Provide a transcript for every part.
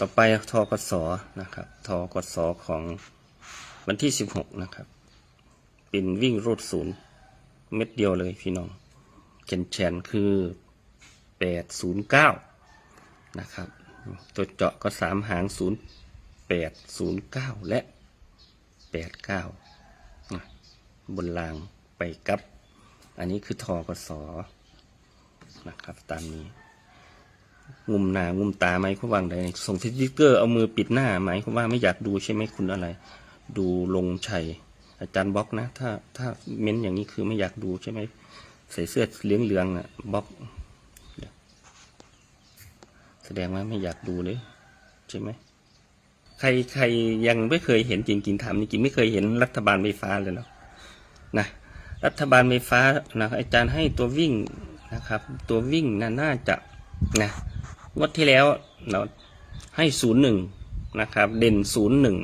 ต่อไปทกสนะครับทกสของวันที่สิบหกนะครับ เป็นวิ่งรูดศูนย์เม็ดเดียวเลยพี่น้องเชนเชนคือแปดศูนย์เก้านะครับ ตัวเจาะก็สามหางศูนย์แปดศูนย์เก้าและแปดเก้าบนรางไปกับ อันนี้คือทอกสนะครับ ตามนี้ งุมหน้างุมตาไหมเขาวางใดส่งสติ๊กเกอร์เอามือปิดหน้าไหมเขาว่าไม่อยากดูใช่ไหมคุณอะไร ดูลงชัยอาจารย์บล็อกนะ ถ้าถ้าเม้นอย่างนี้คือไม่อยากดูใช่ไหมใส่เสื้อเหลืองเหลืองๆอะบล็อกแสดงว่าไม่อยากดูเลยใช่ไหมใครใครยังไม่เคยเห็นจริงๆถามจริงไม่เคยเห็นรัฐบาลไฟฟ้าเลยเนาะนะรัฐบาลไฟฟ้านะอาจารย์ให้ตัววิ่งนะครับ ตัววิ่งน่าน่าจะนะ งวดที่แล้วเราให้ศูนย์หนึ่งนะครับ เด่นศูนย์หนึ่ง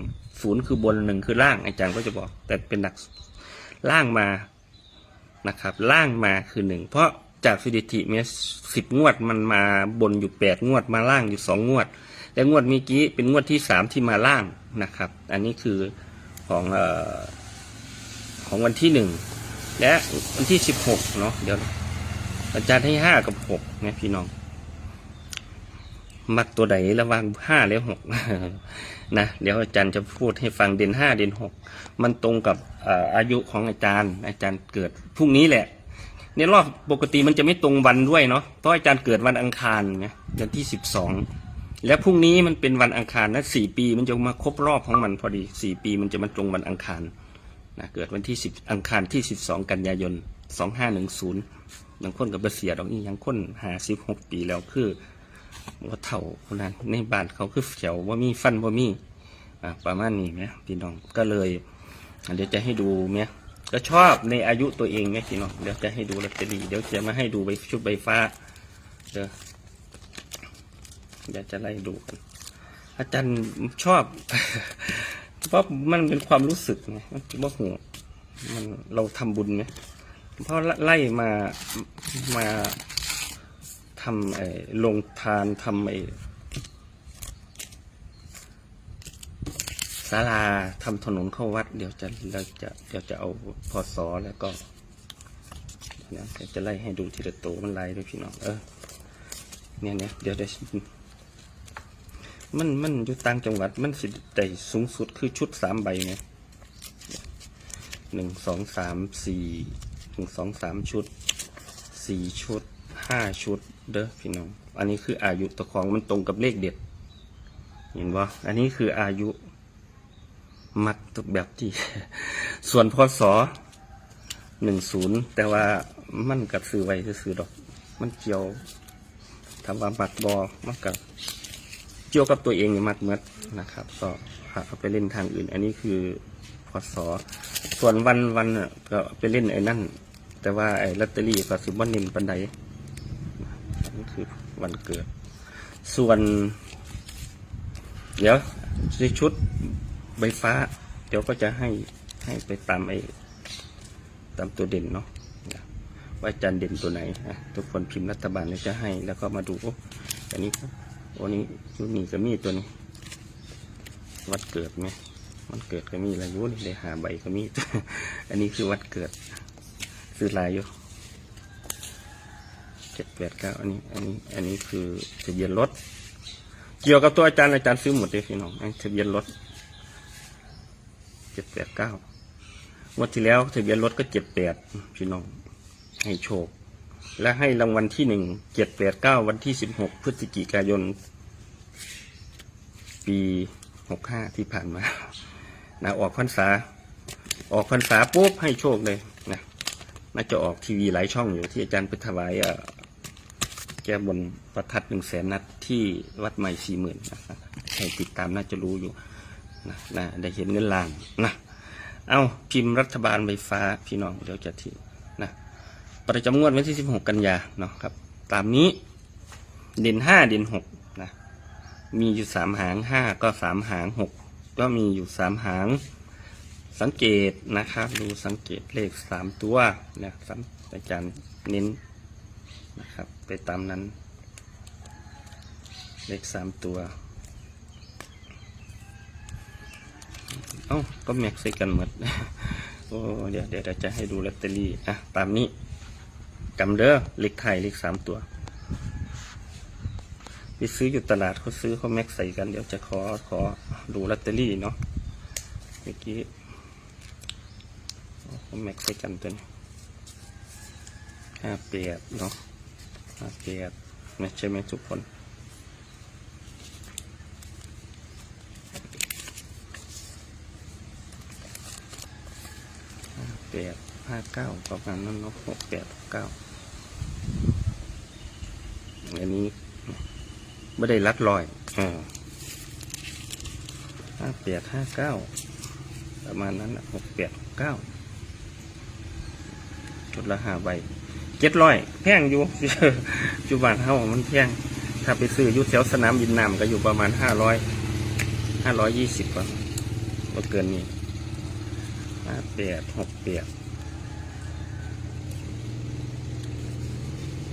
ศูนย์คือบนหนึ่งคือล่างอาจารย์ก็จะบอก แต่เป็นหลักล่างมานะครับ ล่างมาคือหนึ่งเพราะจากสถิติเมีสิบงวดมันมาบนอยู่แปดงวดมาล่างอยู่สองงวดและงวดเมื่อกี้เป็นงวดที่สามที่มาล่างนะครับ อันนี้คือของออของวันที่หนึ่งและวันที่สิบหกเนาะเดี๋ยวอาจารย์ให้ห้ากับหกนะพี่น้อง มักตัวใดระว่างห้าและหกนะเดี๋ยวอาจารย์จะพูดให้ฟังเด่นห้าเด่นหกมันตรงกับอายุของอาจารย์ อาจารย์เกิดพรุ่งนี้แหละในรอบปกติมันจะไม่ตรงวันด้วยเนาะเพราะอาจารย์เกิดวันอังคารไงวันที่สิบสองและพรุ่งนี้มันเป็นวันอังคารนะสี่ปีมันจะมาครบรอบของมันพอดีสี่ปีมันจะมาตรงวันอังคารนะเกิดวันที่สิบอังคารที่สิบสองกันยายนสองห้าหนึ่งศูนย์ยังคนกับเบเสียดอกนี่ยังคนหาสิบหกปีแล้วคือ ว่าเท่าคนนั้นในบ้านเขาคือเขียวว่ามีฟันว่ามีอ่าประมาณนี้ไหมพี่น้องก็เลยเดี๋ยวจะให้ดูไหมก็ชอบในอายุตัวเองไหมพี่น้องเดี๋ยวจะให้ดูลอตเตอรี่เดี๋ยวจะมาให้ดูใบชุดใบฟ้าเดี๋ยวเดี๋ยวจะไล่ดูกันอาจารย์ชอบ เพราะมันเป็นความรู้สึกไงว่าหัวมันเราทำบุญไงเพราะไล่มามา ทำไอ้ลงทานทำไอ้ศาลาทำถนนเข้าวัด เดี๋ยวจะเราจะเดี๋ยวจะเอาพอสอแล้วก็เดี๋ยจะไล่ให้ดูทีละตัวมันไล่ด้วยพี่น้องเออเนี่ยเนี่ยเดี๋ยวเดี๋ยวมันมันอยู่ต่างจังหวัดมันสิได้สูงสุดคือชุดสามใบไงหนึ่งสองสามสี่หนึ่งสองสามชุดสี่ชุด ห้าชุดเด้อพี่น้อง อันนี้คืออายุตะของมันตรงกับเลขเด็ด เห็นว่าอันนี้คืออายุ มัดตัวแบบที่ ส่วนพศหนึ่งศูนย์แต่ว่ามันกับซื้อไว้ซื้อดอก มันเกี่ยวทำว่ามัดบอมันกับเกี่ยวกับตัวเองเนี่ยมัดเมดนะครับ ก็หาเอาไปเล่นทางอื่น อันนี้คือพศส่วนวันวันก็ไปเล่นไอ้นั่น แต่ว่าไอ้ลอตเตอรี่ก็สิบวันนินปันได วันเกิด ส่วน เดี๋ยวในชุดใบฟ้า เดี๋ยวก็จะให้ให้ไปตามไอ้ตามตัวเด่นเนาะว่าจารย์เด่นตัวไหนนะทุกคนพิมพ์รัฐบาลเนี่ยจะให้ แล้วก็มาดูโอ้อันนี้โอ้นี่ชุดนี้ก็มีตัวนี้ วัดเกิดไหมวันเกิดก็มีอะไรอยู่นี่ได้หาใบก็มี อันนี้คือวัดเกิดซื้อลายอยู่ เจ็ดแปดเก้าอันนี้ อันนี้ อันนี้คือทะเบียนรถ เกี่ยวกับตัวอาจารย์อาจารย์ซื้อหมดเลยพี่น้องอันทะเบียนรถเจ็ดแปดเก้าวันที่แล้วทะเบียนรถก็เจ็ดแปดพี่น้อง ให้โชค และให้รางวัลที่หนึ่งเจ็ดแปดเก้าวันที่สิบหกพฤศจิกายน ปีหกห้าที่ผ่านมานะออกพรรษา ออกพรรษาปุ๊บให้โชคเลยนะน่าจะออกทีวีหลายช่องอยู่ที่อาจารย์ไปถวายอ่อ แก้บนประทัดหนึ่งแสนนัดที่วัดใหม่สี่หมื่นใครติดตามน่าจะรู้อยู่นะนะได้เห็นเงินล้านนะเอาพิมพ์รัฐบาลไฟฟ้าพี่น้องเดี๋ยวจะทีนะประจำงวดวันที่ 16 กันยาเนาะครับ ตามนี้เด่นห้าเด่นหกนะมีอยู่สามหางห้าก็สามหางหกก็มีอยู่สามหาง สังเกตนะครับ ดูสังเกตเลขสามตัวนะครับอาจารย์เน้น นะครับ ไปตามนั้น เลขสามตัว เอ้า ก็แม็กใส่กันหมด โอ้ เดี๋ยวเดี๋ยวจะให้ดูลอตเตอรี่อะ ตามนี้จำเด้อเลขไทยเลขสามตัวไปซื้ออยู่ตลาดเขาซื้อเขาแม็กใส่กันเดี๋ยวจะขอขอดูลอตเตอรี่เนาะเมื่อกี้เขาแม็กใส่กันตัวนี้ห้าแปดเนาะ ห้าแปดนะใช่ไหมทุกคนแปดห้าเก้าประมาณนั้นเนาะหกแปดเก้าอันนี้ไม่ได้ลัดลอยอ่าห้าแปดห้าเก้าประมาณนั้นหกแปดเก้าจุดละห้าใบ เจ็ดร้อยแพงอยู่จุบานเฮามันแพงถ้าไปซื้อยุแถวสนามบินน้ำก็อยู่ประมาณห้าร้อยห้าร้อยยี่สิบกว่าบ่เกินนี้ห้าแปดหกแปด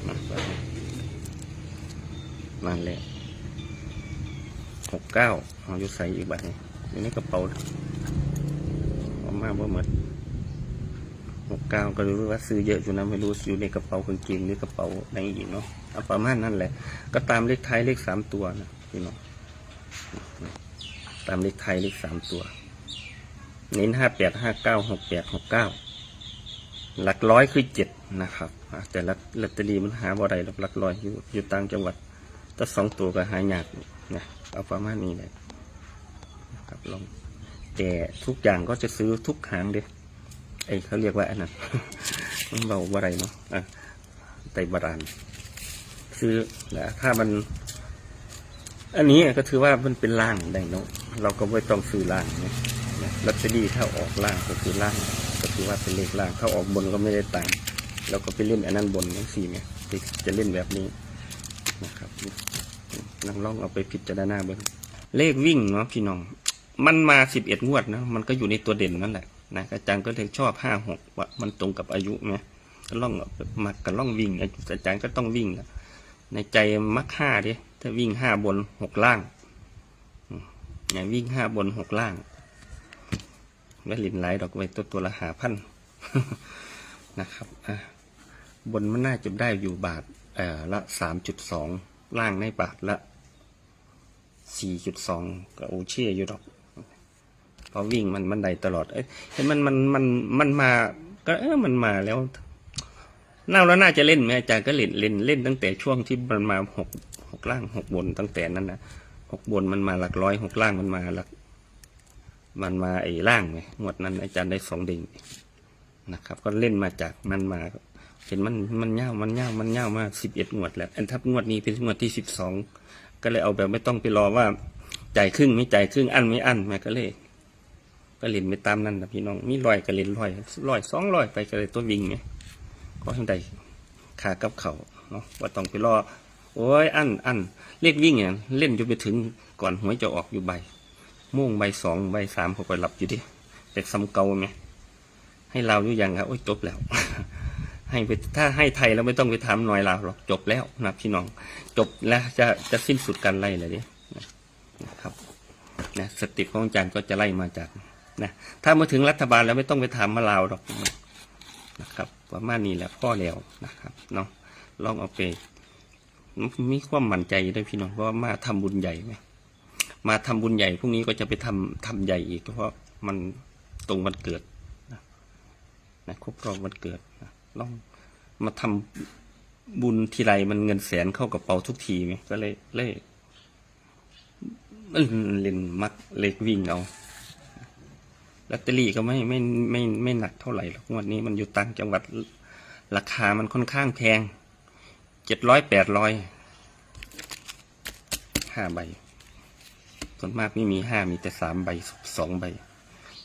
มาไปนั่นแหละหกเก้าเอาอยู่ใส่อีกบัตรนี่อยู่ในกระเป๋าเอามาบ่หมด เก้าก็รู้ว่าซื้อเยอะอยู่นะไม่รู้อยู่ในกระเป๋ากางเกงหรือกระเป๋าไหนอีกเนาะเอาประมาณนั้นแหละ ก็ตามเลขท้ายเลขสามตัวนะพี่น้องตามเลขไทายเลขสามตัว เน้นห้าแปดห้าเก้าหกแปดหกเก้าหลักร้อยคือเจ็ดนะครับแต่ละลอตเตอรี่มันหาบ่ได้หรอกหลักร้อยอยู่อยู่ต่างจังหวัดถ้าสองตัวก็หายากนะเอาประมาณนี้เลยนะครับลองแต่ทุกอย่างก็จะซื้อทุกหางเด้ ไอ้เขาเรียกว่าอันนั้นมันเบาบ่ไรเนาะอะไตบารานซื้อแล้วถ้ามัน อันนี้ก็ถือว่ามันเป็นล่างได้เนาะเราก็ไม่ต้องซื้อล่างนะลอตเตอรี่ถ้าออกล่างก็คือล่าง ก็ถือว่าเป็นเลขล่างถ้าออกบนก็ไม่ได้ตังค์เราก็ไปเล่นอันนั้นบนทั้งสี่เนี่ยจะเล่นแบบนี้นะครับนั่งลองเอาไปพิจารณาเบิ้งเลขวิ่งเนาะพี่น้อง มันมาสิบเอ็ดงวดนะมันก็อยู่ในตัวเด่นนั่นแหละ นะอาจารย์ก็เลยชอบห้าหกว่ามันตรงกับอายุไหมก็ล่องมักกับล่องวิ่งอาจารย์ก็ต้องวิ่งแหละในใจมักห้าดิถ้าวิ่งห้าบนหกล่างอย่างวิ่งห้าบนหกล่างไว้ลินไหลดอกไว้ตัวตัวละหาพันนะครับบนมันน่าจะได้อยู่บาทละสามจุดสองล่างในบาทละสี่จุดสองก็โอเชียอยู่ดอก พอวิ่งมันมันได้ตลอด เอ้ยเห็นมันมันมันมันมา ก็เออมันมาแล้วน่าแล้วน่าจะเล่นไหมอาจารย์ก็เล่นเล่นเล่นตั้งแต่ช่วงที่มันมาหกหกล่างหกบนตั้งแต่นั้นนะหกบนมันมาหลักร้อยหกล่างมันมาหลัก มันมาไอ้ล่างไงงวดนั้น อาจารย์ได้สองเด้งนะครับ ก็เล่นมาจากมันมาเห็นมันมันเง่ามันเง่ามันเง่ามาสิบเอ็ดงวดแล้วอันทับงวดนี้เป็นงวดที่สิบสองก็เลยเอาแบบไม่ต้องไปรอว่าจ่ายครึ่งไม่จ่ายครึ่งอันไม่อันแม่ก็เลย ก็เล่นไปตามนั้นนะพี่น้อง มีร้อยก็เล่นร้อยร้อยสองร้อยไปก็เลยตัววิ่งไงก็ให้ได้ขากับเขาเนาะว่าต้องไปรอโอ้ยอันอันเลขวิ่งเนี่ยเล่นจนไปถึงก่อนหวยจะออกอยู่ใบม่วงใบสองใบสามเขาก็หลับอยู่ดิแต่ซ้ำเก่าไงให้เราอยู่ยังครับโอ้ยจบแล้ว ให้ไปถ้าให้ไทยเราไม่ต้องไปถามหน่อยเราหรอกจบแล้วนะพี่น้อง จบแล้วจะจะสิ้นสุดการไล่เลยดินะครับนะสติของอาจารย์ก็จะไล่มาจาก นะถ้ามาถึงรัฐบาลแล้วไม่ต้องไปถามมาลาวหรอกนะครับ ประมาณนี้แหละพ่อแล้วนะครับเนาะลองเอาไปมีความมั่นใจด้วยพี่น้องเพราะว่ามาทำบุญใหญ่ไหมมาทำบุญใหญ่พรุ่งนี้ก็จะไปทำทำใหญ่อีก เพราะมันตรงวันเกิดนะนะครบรอบวันเกิดนะลองมาทำบุญทีไรมันเงินแสนเข้ากระเป๋าทุกทีไงก็เลยเลยเล่นมักเล็กวิ่งเอา ลอตเตอรี่ก็ไม่ไม่ไม่ไม่หนักเท่าไหร่หรอกงวันนี้มันอยู่ต่างจังหวัดราคามันค่อนข้างแพงเจ็ดร้อยแปดร้อยห้าใบส่วนมากไม่มีห้ามีแต่สามใบสองใบ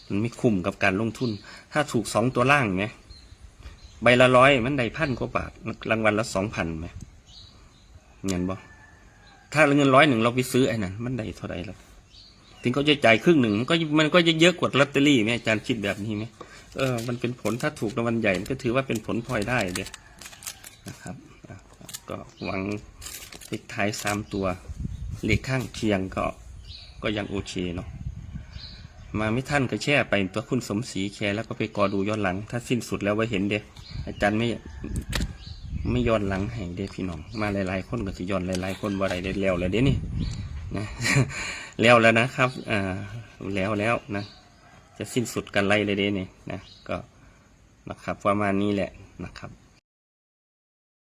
มันไม่คุ้มกับการลงทุน ถ้าถูกสองตัวล่างไหมใบละร้อยมันได้พันกว่าบาทรางวัลละสองพันไหมเงินบ่ถ้าเงินร้อยหนึ่งเราไปซื้อไอ้นั่นมันได้เท่าไหร่แล้ว ถึงเขาจะจ่ายครึ่งหนึ่งมันก็มันก็จะเยอะกว่าลอตเตอรี่ไหมอาจารย์คิดแบบนี้ไหมเออมันเป็นผลถ้าถูกรางวัลใหญ่มันก็ถือว่าเป็นผลพลอยได้เด้นะครับก็หวังเลขท้ายสามตัวเลขข้างเคียงก็ก็ยังโอเคเนาะมาไม่ท่านก็แช่ไปตัวคุณสมศรีแชร์แล้วก็ไปกอดูย้อนหลัง ถ้าสิ้นสุดแล้วไว้เห็นเด้อาจารย์ไม่ไม่ย้อนหลังให้เด้พี่น้อง มาหลายๆคนก็สิย้อนหลายๆคนว่าอะไรได้แล้วแล้วเด้นี่ นะแล้วแล้วนะครับอ่าแล้วแล้วนะ จะสิ้นสุดกันไรเลยเด้นี่ยนะก็นะครับประมาณนี้แหละนะครับ